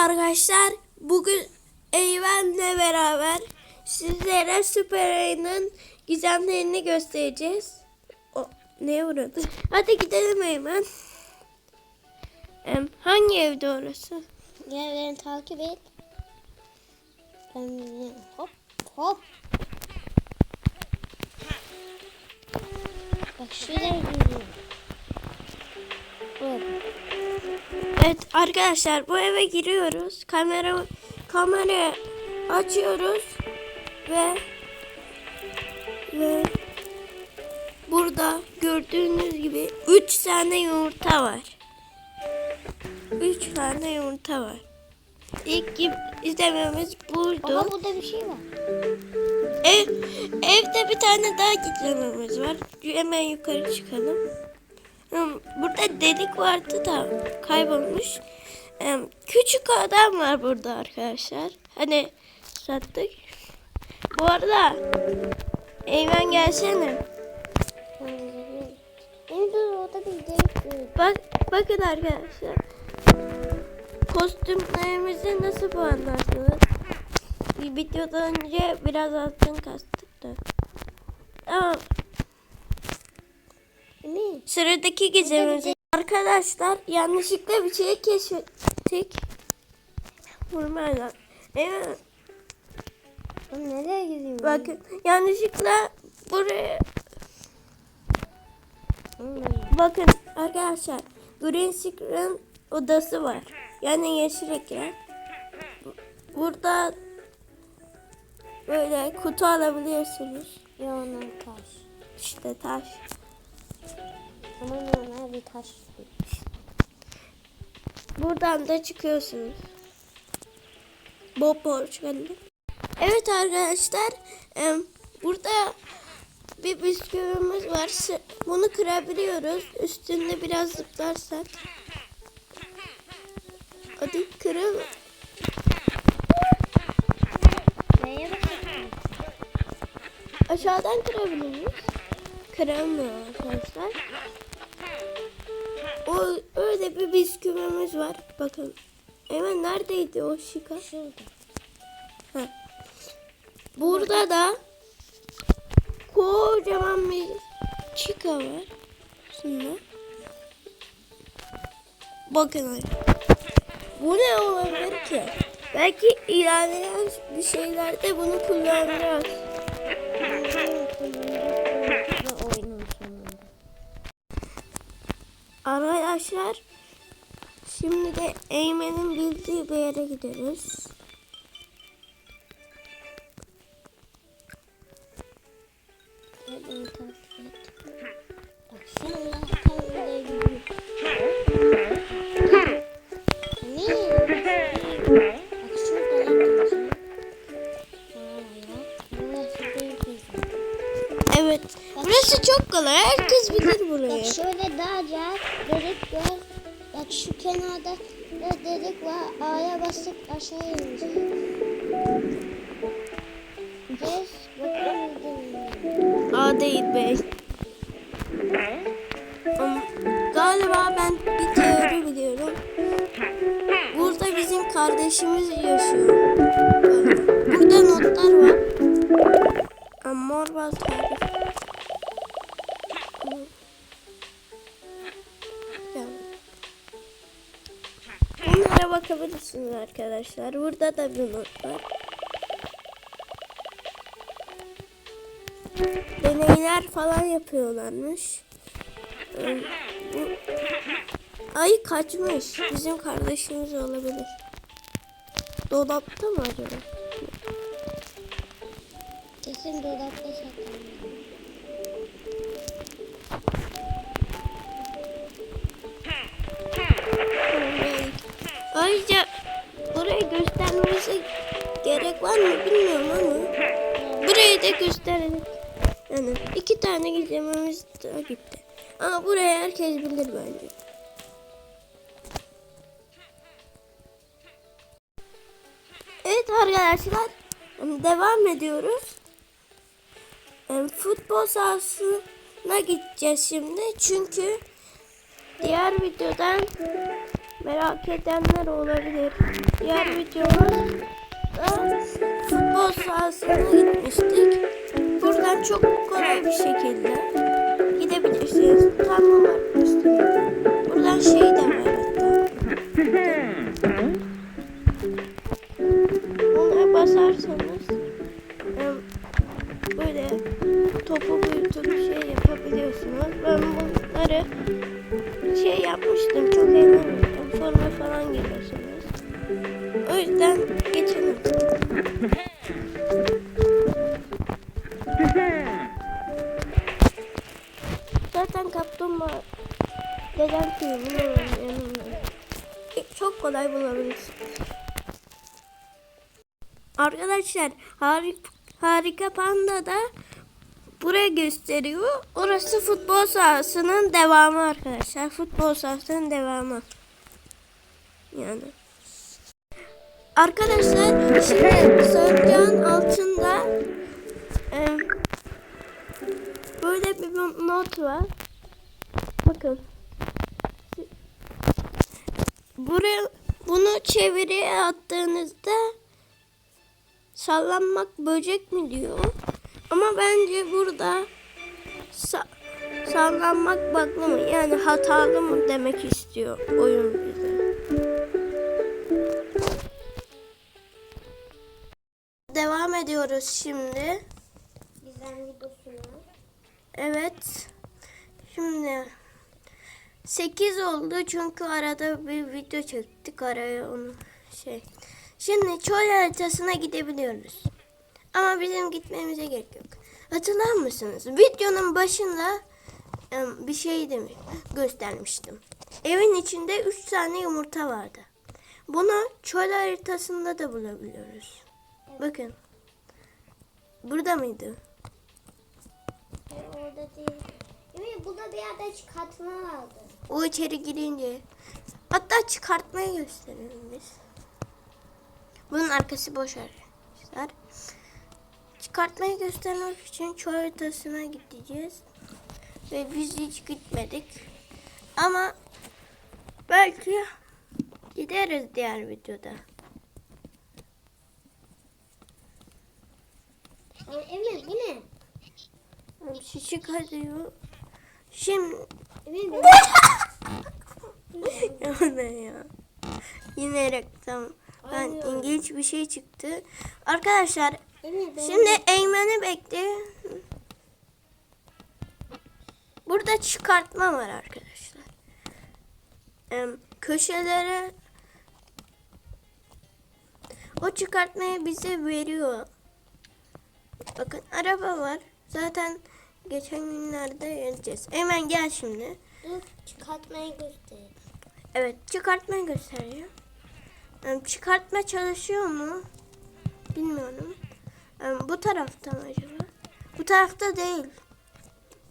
arkadaşlar. Bugün Eymen'le beraber sizlere Süper Ayı'nın gizemlerini göstereceğiz. O, neye uğradı? Hadi gidelim Eymen. Em, hangi evde orası? Beni takip et. Hop hop. Bak şuraya gidiyorum. Hop. Evet arkadaşlar bu eve giriyoruz. Kamera kamerayı açıyoruz ve ve burada gördüğünüz gibi 3 tane yumurta var. 3 tane yumurta var. İlk gibi izlememiz buydu. Baba burada bir şey var. Ev, evde bir tane daha gitmemiz var. Hemen yukarı çıkalım. Burada delik vardı da kaybolmuş. Küçük adam var burada arkadaşlar. Hani sattık. Bu arada Eymen gelsene. Bak bakın arkadaşlar. Kostümlerimizi nasıl puanlarsınız? Bir videodan önce biraz altın kastık da. Tamam. Ne? Sıradaki gecemiz. Arkadaşlar yanlışlıkla bir şey keşfettik. Vurmayla. Evet. Nereye gidiyorum? Bakın yanlışlıkla buraya bakın arkadaşlar green screen odası var. Yani yeşil ekran. Burada böyle kutu alabiliyorsunuz. Ya onlar taş. İşte taş. Ama normal bir taş. Buradan da çıkıyorsunuz. Bob Porçalı. Evet arkadaşlar. em, Burada bir bisküvimiz var. Bunu kırabiliyoruz. Üstünde biraz zıplarsak. Hadi kırıl. Aşağıdan kırabiliriz. Kıramıyor arkadaşlar. Öyle bir bisküvimiz var. Bakın. Hemen neredeydi o şika? Şurada. Burada da kocaman bir çika var. Şunda. Bakın. Bu ne olabilir ki? Belki ilerleyen bir şeylerde bunu kullanacağız. Arkadaşlar şimdi de Eymen'in bildiği bir yere gidiyoruz. Da delik var. A'ya bastık aşağı ineceğiz. Geç bakalım. A değil B. Galiba ben bir teori biliyorum. Burada bizim kardeşimiz yaşıyor. Burada notlar var. Ama mor bal tarif. Bakabilirsiniz arkadaşlar. Burada da bir not var. deneyler falan yapıyorlarmış. Ee, ay kaçmış. Bizim kardeşimiz olabilir. Dolapta mı acaba? Kesin dolapta saklanıyor. Var mı bilmiyorum ama burayı da gösterelim. Yani iki tane gizlememiz daha gitti. Ama burayı herkes bilir bence. Evet arkadaşlar devam ediyoruz. Futbol sahasına gideceğiz şimdi. Çünkü diğer videodan merak edenler olabilir. Diğer videoda futbol sahasına gitmiştik. Buradan çok kolay bir şekilde gidebilirsiniz. Olarak göstereyim. Buradan şey de var hatta. Ona basarsanız em, böyle topu büyütüp şey yapabiliyorsunuz. Ben bunları şey yapmıştım. Çok eğlenmiştim. Forma falan giriyorsunuz. Yüzden geçelim. Zaten kaplumbağa deden filmin yanında. Çok kolay bulabilirsiniz. Arkadaşlar harika, harika panda da buraya gösteriyor. Orası futbol sahasının devamı arkadaşlar. Futbol sahasının devamı. Yani. Arkadaşlar şimdi sancağın altında e, böyle bir not var. Bakın. Buraya bunu çeviriye attığınızda sallanmak böcek mi diyor? Ama bence burada sa- sallanmak baklı mı yani hatalı mı demek istiyor oyun ediyoruz şimdi. Gizemli. Evet. Şimdi 8 oldu çünkü arada bir video çektik araya onu şey. Şimdi çöl haritasına gidebiliyoruz. Ama bizim gitmemize gerek yok. Hatırlar mısınız? Videonun başında bir şey demiş, göstermiştim. Evin içinde 3 tane yumurta vardı. Bunu çöl haritasında da bulabiliyoruz. Bakın. Burada mıydı? Hayır orada değil. Evet burada bir yerde çıkartma vardı. O içeri girince. Hatta çıkartmayı gösterelim biz. Bunun arkası boş arkadaşlar. Çıkartmayı göstermek için çöl haritasına gideceğiz. Ve biz hiç gitmedik. Ama belki gideriz diğer videoda. Aa, evet bu ne? Şu. Şimdi Evet bu ya ne ya? Yine reklam. Ben Aynen. ilginç bir şey çıktı. Arkadaşlar ben- Şimdi Eymen'i bekle. Burada çıkartma var arkadaşlar. Köşelere o çıkartmayı bize veriyor. Bakın araba var. Zaten geçen günlerde geleceğiz. Eymen gel şimdi. Dur çıkartmayı göster. Evet çıkartmayı gösteriyor. Em, Çıkartma çalışıyor mu? Bilmiyorum. Em, Bu tarafta mı acaba? Bu tarafta değil.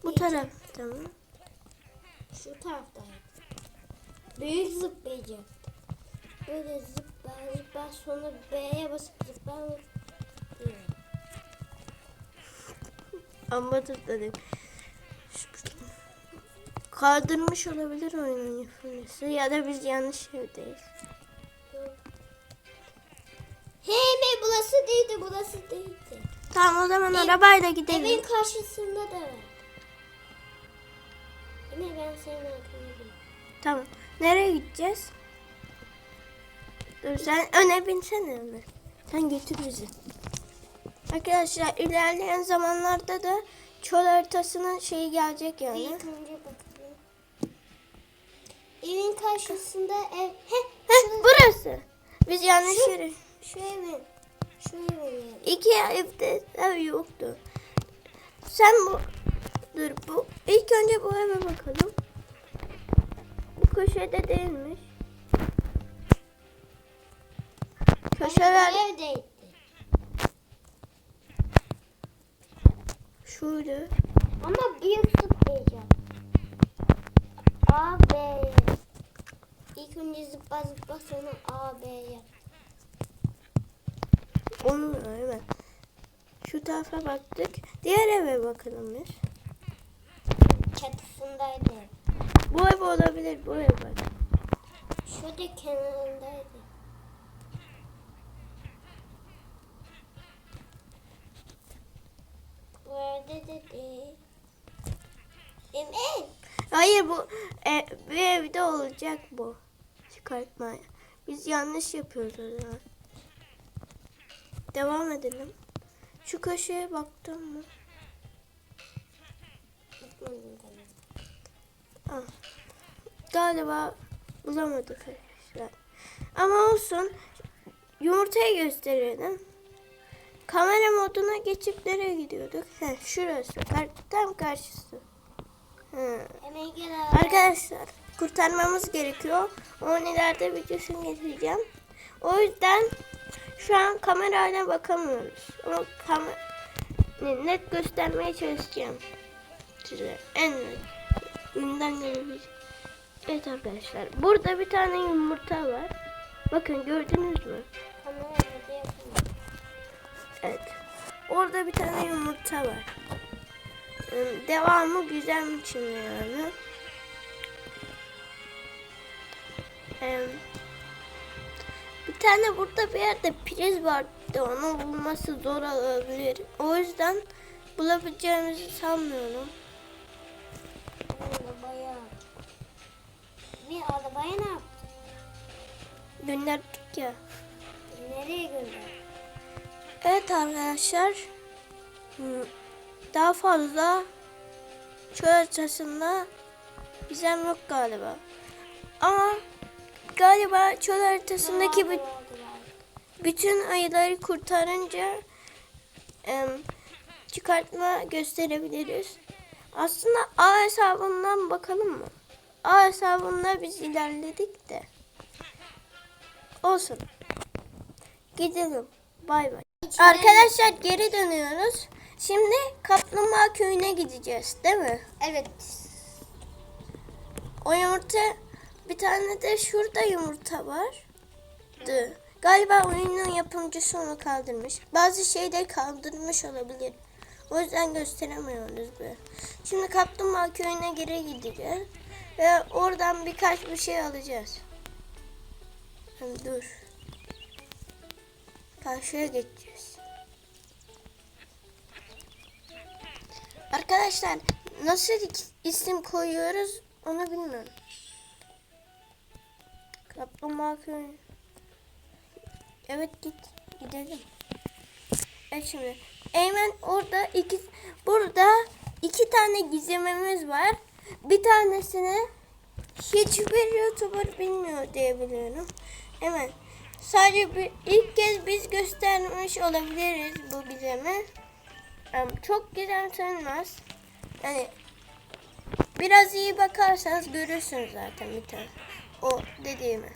Bu tarafta mı? Şu tarafta. Büyük zıplayacak. Böyle zıplar zıplar sonra B'ye basıp zıplar. diyor. Ama tıkladım. Kaldırmış olabilir oyunun yapımcısı ya da biz yanlış evdeyiz. Hey be burası değildi burası değildi. Tamam o zaman arabayla gidelim. Evin karşısında da var. Yine ben senin arkana. Tamam. Nereye gideceğiz? Dur sen öne binsene Ömer. Sen götür bizi. Arkadaşlar ilerleyen zamanlarda da çöl haritasının şeyi gelecek yani. İlk önce bakalım. Evin karşısında ev. Heh, Heh, burası. Biz yanlış yere. şu evin. Şu evin. İki evde ev yoktu. Sen bu dur bu ilk önce bu eve bakalım. Bu köşede değilmiş. Köşeler Bu evdeydi. Şöyle. Ama büyük zıplayacağım. A, B. İlk önce zıpla zıpla sonra A, B yap. Onu evet. Şu tarafa baktık. Diğer eve bakalım biz. Çatısındaydı. Bu ev olabilir. Bu ev bak. Şurada kenarındaydı. Hayır bu e, bir evde olacak bu. Çıkartmaya. Biz yanlış yapıyoruz o zaman. Devam edelim. Şu köşeye baktın mı? Ah. Galiba bulamadık arkadaşlar. Ama olsun. Yumurtayı gösterelim. Kamera moduna geçip nereye gidiyorduk? Heh, şurası. Tam karşısı. Abi. Arkadaşlar kurtarmamız gerekiyor. Onun ileride videosunu getireceğim. O yüzden şu an kamerayla bakamıyoruz. Ama kam- net göstermeye çalışacağım size. En net. Elimden gelebilecek. Evet arkadaşlar. Burada bir tane yumurta var. Bakın gördünüz mü? Kamera. Evet. Orada bir tane yumurta var. Ee, Devamı güzel mi yani? Ee, Bir tane burada bir yerde priz vardı. Onu bulması zor olabilir. O yüzden bulabileceğimizi sanmıyorum. Arabaya. Bir arabaya ne yaptın? Gönderdik ya. Nereye gönderdin? Evet arkadaşlar. Daha fazla çöl haritasında bizem yok galiba. Ama galiba çöl haritasındaki bü- bütün ayıları kurtarınca em, çıkartma gösterebiliriz. Aslında A hesabından bakalım mı? A hesabında biz ilerledik de. Olsun. Gidelim. Bay bay. Arkadaşlar geri dönüyoruz. Şimdi Kaplumbağa köyüne gideceğiz değil mi? Evet. O yumurta bir tane de şurada yumurta var. Galiba oyunun yapımcısı onu kaldırmış. Bazı şeyleri kaldırmış olabilir. O yüzden gösteremiyoruz be. Şimdi Kaplumbağa köyüne geri gideceğiz. Ve oradan birkaç bir şey alacağız. Hem dur. Karşıya geçeceğiz. Arkadaşlar nasıl isim koyuyoruz onu bilmiyorum. Kaplumbağa köyü. Evet git gidelim. Evet şimdi Eymen orada iki burada iki tane gizemimiz var. Bir tanesini hiçbir YouTuber bilmiyor diye biliyorum. Hemen sadece bir ilk kez biz göstermiş olabiliriz bu gizemi. Çok gizem sayılmaz. Yani biraz iyi bakarsanız görürsünüz zaten bir tane. O dediğimi.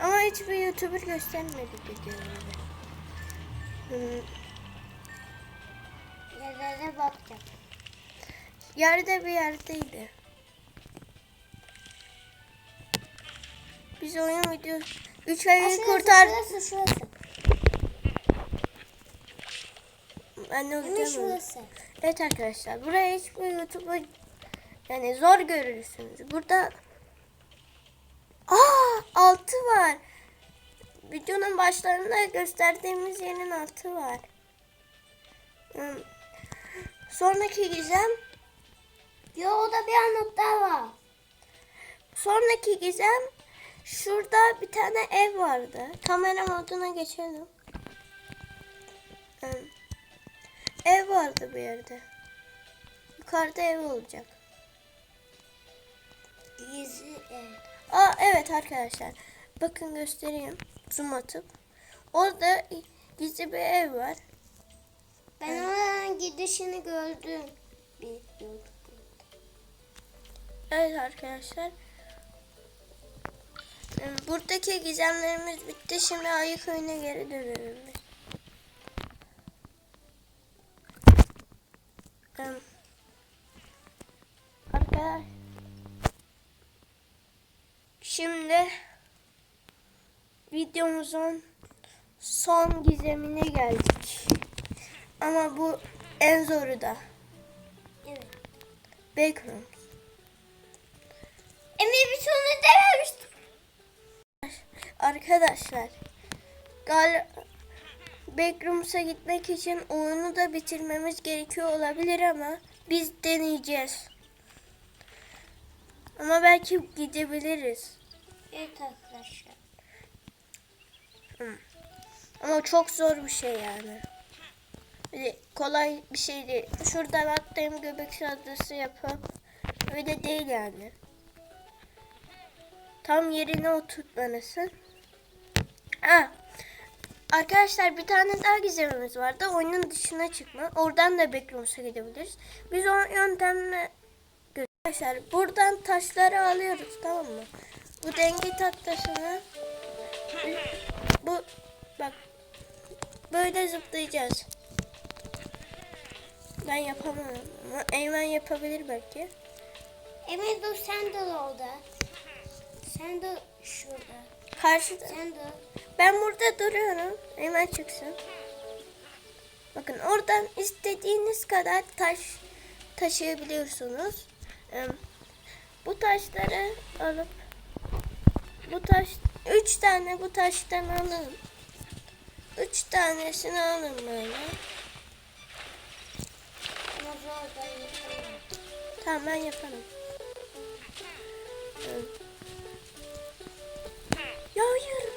Ama hiçbir YouTuber göstermedi dediğimi. Hmm, Yerlere bakacağım. Yerde bir yerdeydi. Biz oyun videosu 3 ayı kurtar. Şurası şurası. Hemen okuyamadım. şurası. Evet arkadaşlar buraya hiçbir YouTuber yani zor görürsünüz. Burada Aa altı var. Videonun başlarında gösterdiğimiz yerin altı var. Hmm. Sonraki gizem Yo o da bir anlık daha var. Sonraki gizem şurada bir tane ev vardı. Kamera moduna geçelim. Hmm. Ev vardı bir yerde. Yukarıda ev olacak. Gizli ev. Aa evet arkadaşlar. Bakın göstereyim. Zoom atıp. Orada gizli bir ev var. Ben Evet. oranın gidişini gördüm. Evet arkadaşlar. Buradaki gizemlerimiz bitti. Şimdi ayı köyüne geri dönelim biz. Hmm. Arkadaşlar. Şimdi videomuzun son gizemine geldik. Ama bu en zoru da. Evet. Backrooms. Emir bir sonra dememiştim. Arkadaşlar gal Backrooms'a gitmek için oyunu da bitirmemiz gerekiyor olabilir ama biz deneyeceğiz. Ama belki gidebiliriz. Evet arkadaşlar. Ama çok zor bir şey yani. Bir de kolay bir şey değil. Şuradan atlayayım göbek saldırısı yapıp öyle değil yani. Tam yerine oturtmalısın. Ha. Arkadaşlar bir tane daha gizemimiz vardı. Oyunun dışına çıkma. Oradan da backrooms'a gidebiliriz. Biz o yöntemle Arkadaşlar buradan taşları alıyoruz tamam mı? Bu denge tahtasını bu bak böyle zıplayacağız. Ben yapamam ama Eymen yapabilir belki. Emir dur sen de orada. Sen de şurada. Karşıda. Ben burada duruyorum. Eymen çıksın. Bakın oradan istediğiniz kadar taş taşıyabiliyorsunuz. Bu taşları alıp bu taş üç tane bu taştan alın. Üç tanesini alın böyle. Tamam ben yaparım. Ya hayır.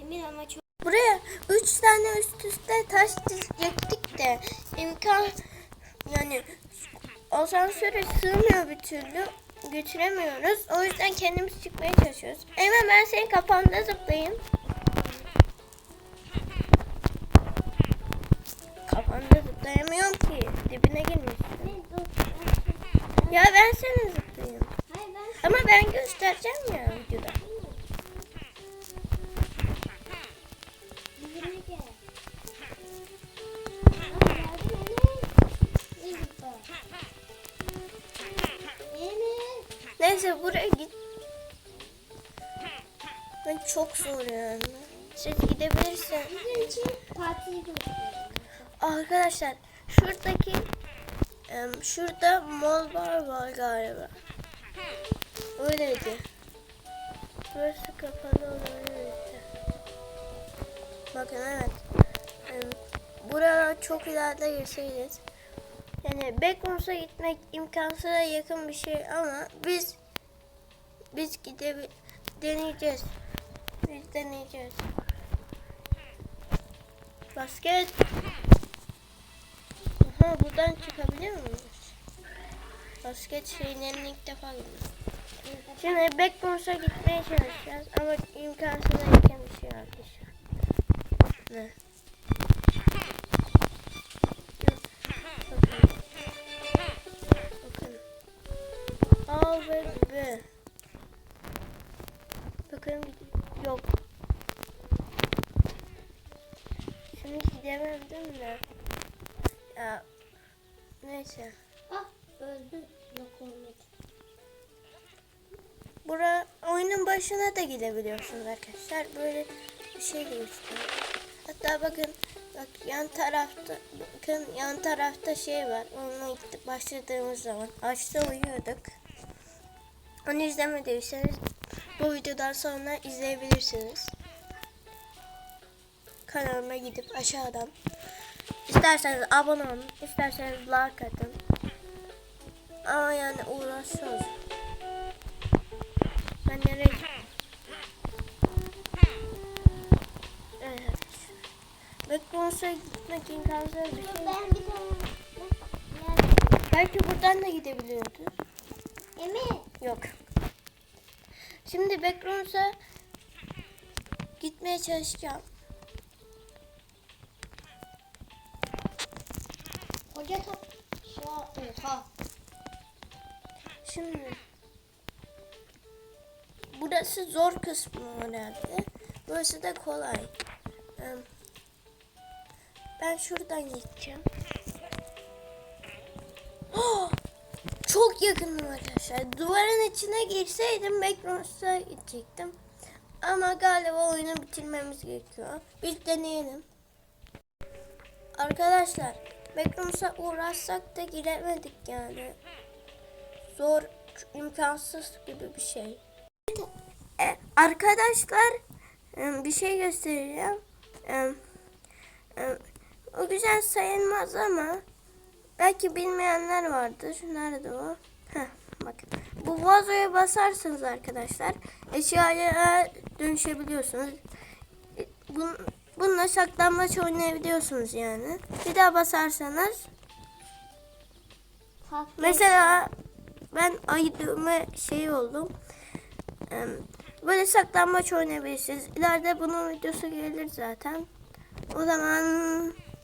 Emir ama çok. Buraya üç tane üst üste taş dizecektik de imkan yani asansöre sığmıyor bir türlü götüremiyoruz. O yüzden kendimiz çıkmaya çalışıyoruz. Eymen ben senin kafanda zıplayayım. Kafanda zıplayamıyorum ki. Dibine girmişsin. Ya ben seni zıplayayım. Ama ben göstereceğim ya videoda. Neyse buraya git. Ben çok zor yani. Siz götürüyorum. Arkadaşlar şuradaki şurada mol bar var galiba. Öyleydi. Burası kapalı olabilirdi. Bakın evet. Em, Buralar çok ileride girseydik. Yani Backrooms'a gitmek imkansıza yakın bir şey ama biz biz gidebil deneyeceğiz. Biz deneyeceğiz. Basket. Aha buradan çıkabiliyor muyuz? Basket şeylerini ilk defa görüyorum. Şimdi Backrooms'a gitmeye çalışacağız ama imkansıza yakın bir şey arkadaşlar. Ne? Bakın. Bakın. A ve B. Bakın yok. Şimdi gidemem değil mi? Ya neyse. Oyunun başına da gidebiliyorsunuz arkadaşlar. Böyle şey gösteriyor. Hatta bakın bak yan tarafta bakın yan tarafta şey var. Onunla ilk başladığımız zaman açta uyuyorduk. Onu izlemediyseniz bu videodan sonra izleyebilirsiniz. Kanalıma gidip aşağıdan isterseniz abone olun, isterseniz like atın. Ama yani uğraşıyoruz. Ben nereye? Evet. Backrooms'a gitmek imkansız bir şey. Ben bir tane... Belki buradan da gidebiliyordu. Emir. Yok. Şimdi Backrooms'a gitmeye çalışacağım. Hoca top. Şu an... Şimdi burası zor kısmı herhalde. Burası da kolay. Ben şuradan gideceğim. Oh! Çok yakınım arkadaşlar. Duvarın içine girseydim Backrooms'a gidecektim. Ama galiba oyunu bitirmemiz gerekiyor. Bir deneyelim. Arkadaşlar Backrooms'a uğraşsak da giremedik yani. Zor imkansız gibi bir şey. Arkadaşlar bir şey göstereceğim. O güzel sayılmaz ama belki bilmeyenler vardır. Nerede o? Heh, bakın. Bu vazoya basarsanız arkadaşlar eşyaya dönüşebiliyorsunuz. E, Bun, bununla saklambaç oynayabiliyorsunuz yani. Bir daha basarsanız. Mesela ben ayıdığıma şey oldum. Böyle saklanmaç oynayabilirsiniz. İleride bunun videosu gelir zaten. O zaman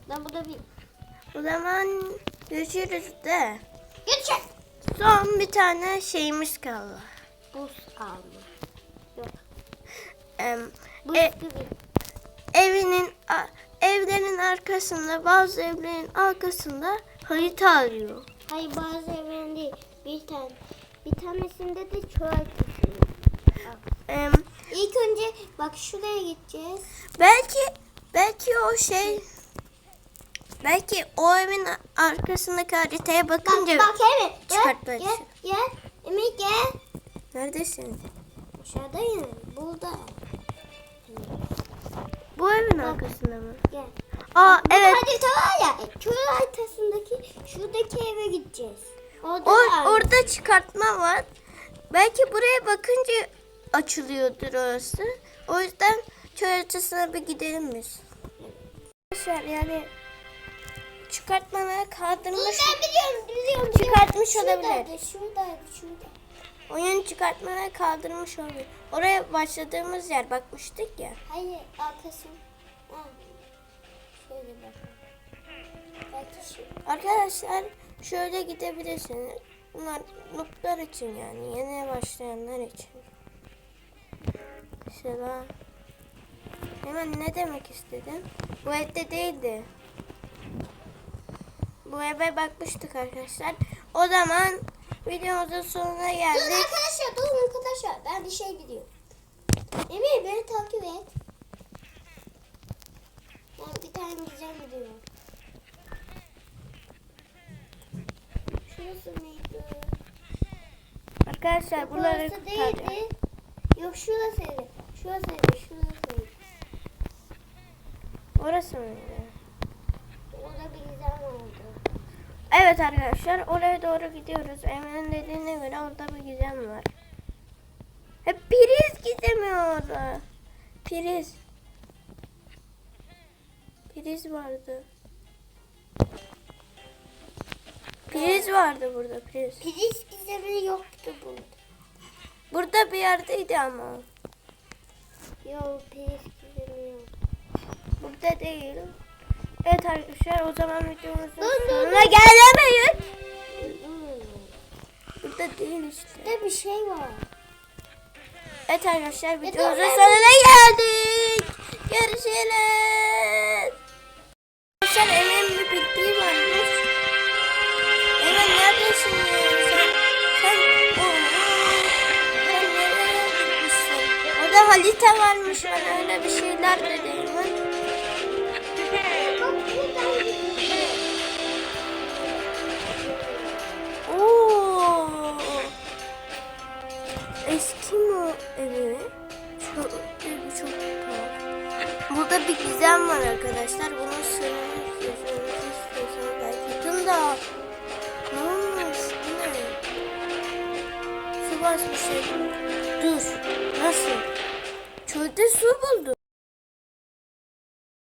Ben bu da bir. o zaman görüşürüz de. Geçer. Son bir tane şeyimiz kaldı. Buz kalma. Yok. Em, Buz e, gibi. evinin evlerin arkasında bazı evlerin arkasında harita arıyor. Hayır bazı evren değil. Bir tane. Bir tanesinde de çöl kısmı. İlk önce bak şuraya gideceğiz. Belki belki o şey belki o evin arkasındaki haritaya Bak bakınca bak evet. Gel çıkartmaya gel gel. Emir gel. neredesin? Aşağıdayım. Burada. Bu evin arkasında mı? Gel. Aa evet. harita var ya. Çöl haritasındaki şuradaki eve gideceğiz. Orada O, da- orada çıkartma var. Belki buraya bakınca açılıyordur orası. O yüzden köy haritasına bir gidelim biz. Arkadaşlar yani çıkartmaları kaldırmış. ben biliyorum biliyorum. Çıkartmış olabilir. Şuradaydı şuradaydı şurada. Oyun çıkartmaları kaldırmış olabilir. Oraya başladığımız yer bakmıştık ya. Hayır arkası. Ha. Şöyle bakalım. Belki şu. Arkadaşlar şöyle gidebilirsiniz. Bunlar nooblar için yani yeni başlayanlar için. Mesela hemen ne demek istedim? Bu evde değildi. Bu eve bakmıştık arkadaşlar. O zaman videomuzun sonuna geldik. arkadaşlar durun arkadaşlar. Ben bir şey biliyorum. Emir beni takip et. Ben bir tane güzel biliyorum. Şurası neydi? Arkadaşlar buraları Burası değildi. Yok şurasıydı. Şurasıydı. Şurasıydı. Orası mıydı? Orada bir güzel oldu. Evet arkadaşlar oraya doğru gidiyoruz. Emre'nin dediğine göre orada bir gizem var. Hep priz gizemi orada. Priz. Priz vardı. Priz vardı burada priz. Priz gizemi yoktu burada. Burada bir yerdeydi ama. Yok gizemi yok. Burada değil. Evet arkadaşlar o zaman videomuzun Dur, sonuna dur. gelemeyiz. Burada değil işte. Burada bir şey var. Evet arkadaşlar videomuzun sonuna geldik. Görüşürüz. Harita varmış bana öyle bir şeyler dedi. Oo. Eski mi evi? Çok, evi çok tuhaf. Burada bir gizem var arkadaşlar. Bunun sırrını istiyorsanız istiyorsanız belki yapın da. Ne? Bu ne? Su basmış. Dur. Nasıl? Çölde su buldum.